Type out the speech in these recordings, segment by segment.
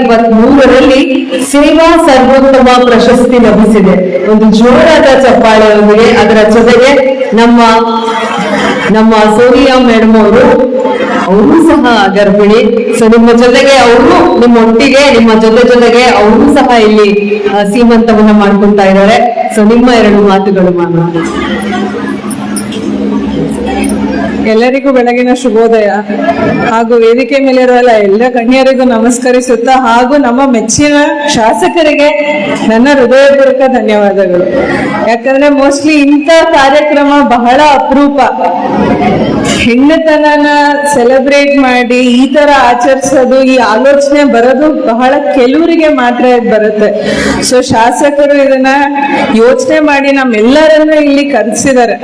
ಮೂರರಲ್ಲಿ ಸೇವಾ ಸರ್ವೋತ್ತಮ ಪ್ರಶಸ್ತಿ ಲಭಿಸಿದೆ. ಒಂದು ಜೋರಾದ ಚಪ್ಪಾಳೆಯೊಂದಿಗೆ ಅದರ ಜೊತೆಗೆ ನಮ್ಮ ನಮ್ಮ ಸೋನಿಯಾ ಮೇಡಮ್ ಅವರು ಅವರು ಸಹ ಗರ್ಭಿಣಿ. ಸೊ ನಿಮ್ಮ ಜೊತೆಗೆ ಅವರು, ನಿಮ್ಮ ಒಟ್ಟಿಗೆ, ನಿಮ್ಮ ಜೊತೆ ಜೊತೆಗೆ ಅವರು ಸಹ ಇಲ್ಲಿ ಸೀಮಂತವನ್ನ ಮಾಡ್ಕೊಂತ ಇದ್ದಾರೆ. ಸೊ ನಿಮ್ಮ ಎರಡು ಮಾತುಗಳು ಮಾಡ ಎಲ್ಲರಿಗೂ ಬೆಳಗಿನ ಶುಭೋದಯ. ಹಾಗೂ ವೇದಿಕೆ ಮೇಲಿರುವ ಎಲ್ಲ ಗಣ್ಯರಿಗೂ ನಮಸ್ಕರಿಸುತ್ತಾ ಹಾಗೂ ನಮ್ಮ ಮೆಚ್ಚಿನ ಶಾಸಕರಿಗೆ ನನ್ನ ಹೃದಯಪೂರ್ವಕ ಧನ್ಯವಾದಗಳು. ಯಾಕಂದ್ರೆ ಮೋಸ್ಟ್ಲಿ ಇಂಥ ಕಾರ್ಯಕ್ರಮ ಬಹಳ ಅಪರೂಪ. ಹೆಣ್ಣುತನನ ಸೆಲೆಬ್ರೇಟ್ ಮಾಡಿ ಈ ತರ ಆಚರಿಸೋದು, ಈ ಆಲೋಚನೆ ಬರೋದು ಬಹಳ ಕೆಲವರಿಗೆ ಮಾತ್ರ ಬರುತ್ತೆ. ಸೊ ಶಾಸಕರು ಇದನ್ನ ಯೋಚನೆ ಮಾಡಿ ನಮ್ಮೆಲ್ಲರನ್ನ ಇಲ್ಲಿ ಕರೆಸಿದ್ದಾರೆ.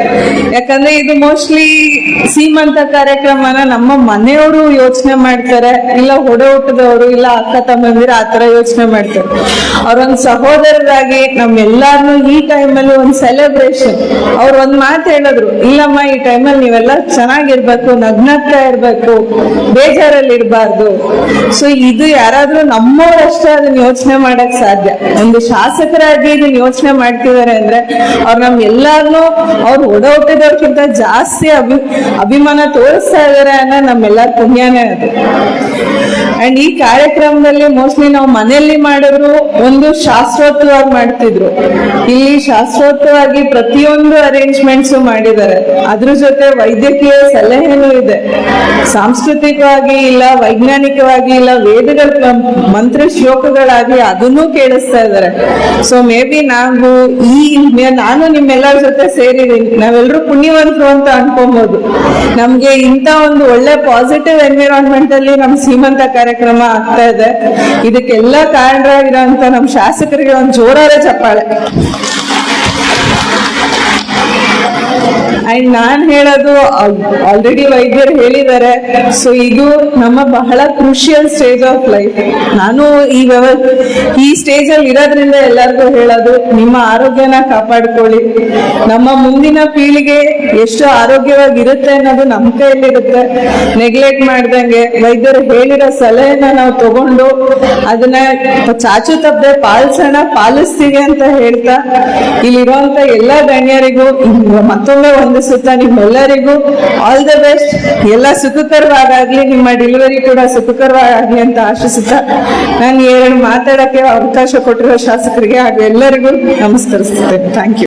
ಯಾಕಂದ್ರೆ ಇದು ಮೋಸ್ಟ್ಲಿ ಸೀಮಂತ ಕಾರ್ಯಕ್ರಮನ ನಮ್ಮ ಮನೆಯವರು ಯೋಚನೆ ಮಾಡ್ತಾರೆ, ಇಲ್ಲ ಹೊಡೆ ಹುಟ್ಟದವರು, ಇಲ್ಲ ಅಕ್ಕ ತಮ್ಮಂದಿರ ಆತರ ಯೋಚನೆ ಮಾಡ್ತಾರೆ. ಅವ್ರೊಂದ್ ಸಹೋದರರಾಗಿ ನಮ್ಮೆಲ್ಲಾರ್ನು ಈ ಟೈಮಲ್ಲಿ ಒಂದ್ ಸೆಲೆಬ್ರೇಷನ್ ಅವ್ರು ಒಂದ್ ಮಾತು ಹೇಳಿದ್ರು, ಇಲ್ಲಮ್ಮ ಈ ಟೈಮಲ್ಲಿ ನೀವೆಲ್ಲ ಚೆನ್ನಾಗಿರ್ಬೇಕು, ನಗ್ನಗ್ತಾ ಇರ್ಬೇಕು ಬೇಜಾರಲ್ಲಿ ಇರಬಾರ್ದು ಸೊ ಇದು ಯಾರಾದ್ರೂ ನಮ್ಮವರಷ್ಟೇ ಅದನ್ನ ಯೋಚನೆ ಮಾಡಕ್ ಸಾಧ್ಯ. ಒಂದು ಶಾಸಕರಾಗಿ ಇದನ್ನ ಯೋಚನೆ ಮಾಡ್ತಿದ್ದಾರೆ ಅಂದ್ರೆ ಅವ್ರು ನಮ್ ಎಲ್ಲಾರ್ನು ಅವ್ರು ಒಡ ಜಾಸ್ತಿ ಅಭಿ ಅಭಿಮಾನ ತೋರಿಸ್ತಾ ಇದಾರೆ ಅನ್ನೋ ನಮ್ಮೆಲ್ಲರ ಪುಣ್ಯನೇ ಅದು. ಅಂಡ್ ಈ ಕಾರ್ಯಕ್ರಮದಲ್ಲಿ ಮೋಸ್ಟ್ಲಿ ನಾವು ಮನೆಯಲ್ಲಿ ಮಾಡಿದ್ರು, ಒಂದು ಶಾಶ್ವತವಾಗಿ ಮಾಡ್ತಿದ್ರು. ಇಲ್ಲಿ ಶಾಶ್ವತವಾಗಿ ಪ್ರತಿಯೊಂದು ಅರೇಂಜ್ಮೆಂಟ್ಸ್ ಮಾಡಿದ್ದಾರೆ. ಅದ್ರ ಜೊತೆ ವೈದ್ಯಕೀಯ ಸಲಹೆನೂ ಇದೆ. ಸಾಂಸ್ಕೃತಿಕವಾಗಿ ಇಲ್ಲ, ವೈಜ್ಞಾನಿಕವಾಗಿ ಇಲ್ಲ, ವೇದಗಳ ಮಂತ್ರ ಶ್ಲೋಕಗಳಾಗಿ ಅದನ್ನೂ ಕೇಳಿಸ್ತಾ ಇದ್ದಾರೆ ಸೊ ಮೇ ಬಿ ನಾವು ಈ ನಾನು ನಿಮ್ಮೆಲ್ಲರ ಜೊತೆ ಸೇರಿದೀನಿ. ನಾವೆಲ್ಲರೂ ಪುಣ್ಯವಂತರು ಅಂತ ಅನ್ಕೊಬಹುದು ನಮ್ಗೆ ಇಂಥ ಒಂದು ಒಳ್ಳೆ ಪಾಸಿಟಿವ್ ಎನ್ವಿರಾನ್ಮೆಂಟ್ ಅಲ್ಲಿ ನಮ್ ಸೀಮಂತ ಕಾರ್ಯಕ್ರಮ ಆಗ್ತಾ ಇದೆ. ಇದಕ್ಕೆಲ್ಲ ಕಾರಣರಾಗಿರೋ ನಮ್ ಶಾಸಕರಿಗೆ ಒಂದು ಜೋರಾದ ಚಪ್ಪಾಳೆ. ಅಂಡ್ ನಾನ್ ಹೇಳೋದು ಆಲ್ರೆಡಿ ವೈದ್ಯರು ಹೇಳಿದ್ದಾರೆ. ಸೊ ಇದು ನಮ್ಮ ಬಹಳ ಕ್ರೂಷಿಯಲ್ ಸ್ಟೇಜ್ ಆಫ್ ಲೈಫ್ ನಾನು ಈ ಈ ಸ್ಟೇಜ್ ಅಲ್ಲಿ ಇರೋದ್ರಿಂದ ಎಲ್ಲರಿಗೂ ಹೇಳೋದು, ನಿಮ್ಮ ಆರೋಗ್ಯನ ಕಾಪಾಡ್ಕೊಳ್ಳಿ. ನಮ್ಮ ಮುಂದಿನ ಪೀಳಿಗೆ ಎಷ್ಟು ಆರೋಗ್ಯವಾಗಿರುತ್ತೆ ಅನ್ನೋದು ನಮ್ಮ ಕೈಯಲ್ಲಿರುತ್ತೆ. ನೆಗ್ಲೆಕ್ಟ್ ಮಾಡ್ದಂಗೆ, ವೈದ್ಯರು ಹೇಳಿರೋ ಸಲಹೆನ ನಾವು ತಗೊಂಡು ಅದನ್ನ ಚಾಚು ತಪ್ಪದೆ ಪಾಲಿಸೋಣ, ಪಾಲಿಸ್ತೀವಿ ಅಂತ ಹೇಳ್ತಾ ಇಲ್ಲಿರುವಂತ ಎಲ್ಲಾ ಗಣ್ಯರಿಗೂ ಮತ್ತೊಮ್ಮೆ ಒಂದಿಸುತ್ತಾ ನಿಮ್ಮೆಲ್ಲರಿಗೂ ಆಲ್ ದ ಬೆಸ್ಟ್ ಎಲ್ಲ ಸುಖಕರವಾಗಲಿ ನಿಮ್ಮ ಡೆಲಿವರಿ ಕೂಡ ಸುಖಕರವಾಗಲಿ ಅಂತ ಆಶಿಸುತ್ತಾ ನಾನು ಎರಡು ಮಾತಾಡಕ್ಕೆ ಅವಕಾಶ ಕೊಟ್ಟಿರೋ ಶಾಸಕರಿಗೆ ಹಾಗೂ ಎಲ್ಲರಿಗೂ ನಮಸ್ಕರಿಸುತ್ತೇನೆ. Thank you